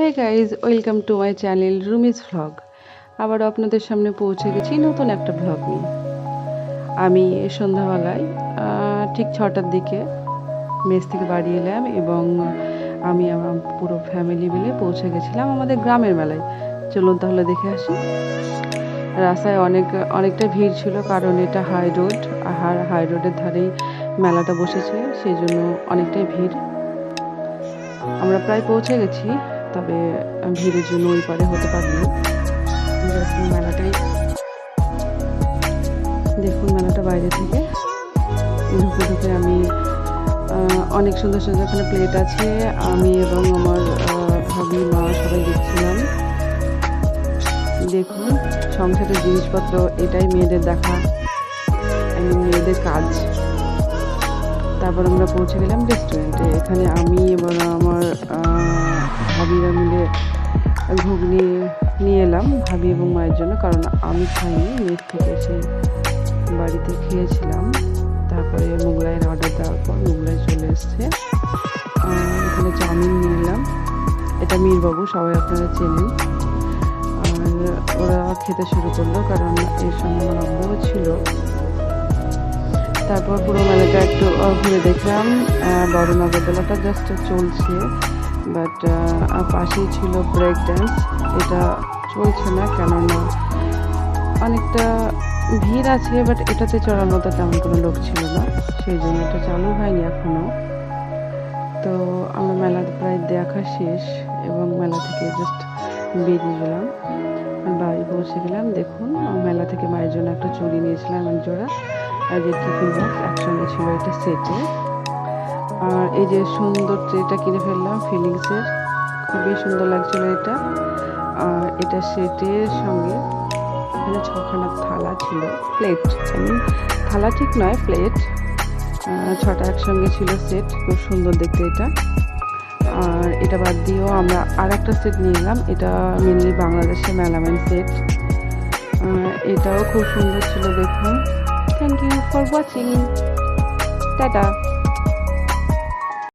Hey guys welcome to my channel Rumi's vlog আবার আপনাদের সামনে পৌঁছে গেছি নতুন একটা ভ্লগ নিয়ে। আমি সন্ধ্যাবেলায় ঠিক ছটার দিকে মেস থেকে বাড়ি এলাম এবং আমি আমার পুরো ফ্যামিলি মিলে পৌঁছে গেছিলাম আমাদের গ্রামের মেলায়। চলুন তাহলে দেখে আসি। রাস্তায় অনেক, অনেকটা ভিড় ছিল কারণ এটা হাই রোড আর হাই রোডের ধারেই মেলাটা বসেছে সেই জন্য অনেকটাই ভিড়। আমরা প্রায় পৌঁছে গেছি। তবে ভিড়ের জন্য ওই পারে হতে পারিনি মেলাটাই। দেখুন মেলাটা বাইরে থেকে। ঢুকে ঢুকে আমি অনেক সুন্দর সুন্দর এখানে প্লেট আছে। আমি এবং আমার ভাবি, মা সবাই দেখছিলাম। দেখুন, সংসারের জিনিসপত্র, এটাই মেয়েদের দেখা। মেয়েদের কাজ। তারপর আমরা পৌঁছে গেলাম রেস্টুরেন্টে এখানে আমি এবং আমার ভাবিরা মিলে ঘুগনি নিয়ে এলাম ভাবি এবং মায়ের জন্য, কারণ আমি খাইনি, মেয়ের থেকে এসে বাড়িতে খেয়েছিলাম। তারপরে মোগলাইয়ের অর্ডার দেওয়ার পর মোগলাই চলে এসছে। এখানে চাউমিন নিয়ে এলাম। এটা মীরবাবু, সবাই আপনারা চেনেন। আর ওরা খেতে শুরু করল, কারণ এর সঙ্গে আমার আব্বুও ছিল। তারপর পুরো মেলাটা একটু ঘুরে দেখলাম। বড় নগরদোলাটা জাস্ট চলছে। বাট পাশেই ছিল ব্রেক ড্যান্স এটা চলছে না কেননা অনেকটা ভিড় আছে বাট এটাতে চড়ার মতো তেমন কোনো লোক ছিল না। সেই জন্য এটা চালু হয়নি এখনও তো আমরা মেলা প্রায় দেখা শেষ এবং মেলা থেকে জাস্ট বেরিয়ে গেলাম। বাড়ি পৌঁছে গেলাম। দেখুন, মেলা থেকে মায়ের জন্য একটা চুড়ি নিয়েছিলাম এক জোড়া। আর যে টিফিন বক্স একসঙ্গে ছিল এটা সেটে আর এই যে সুন্দর ট্রেটা কিনে ফেললাম, ফিলিংসের। খুবই সুন্দর লাগছিল এটা। আর এটা সেটের সঙ্গে এখানে ছখানা থালা ছিল প্লেট থালা ঠিক নয় প্লেট ছটা একসঙ্গে ছিল সেট খুব সুন্দর দেখতে এটা। আর এটা বাদ দিয়েও আমরা আর একটা সেট নিয়ে নিলাম, এটা মেনলি বাংলাদেশের মেলামেন সেট এটাও খুব সুন্দর ছিল দেখুন। Thank you for watching tata.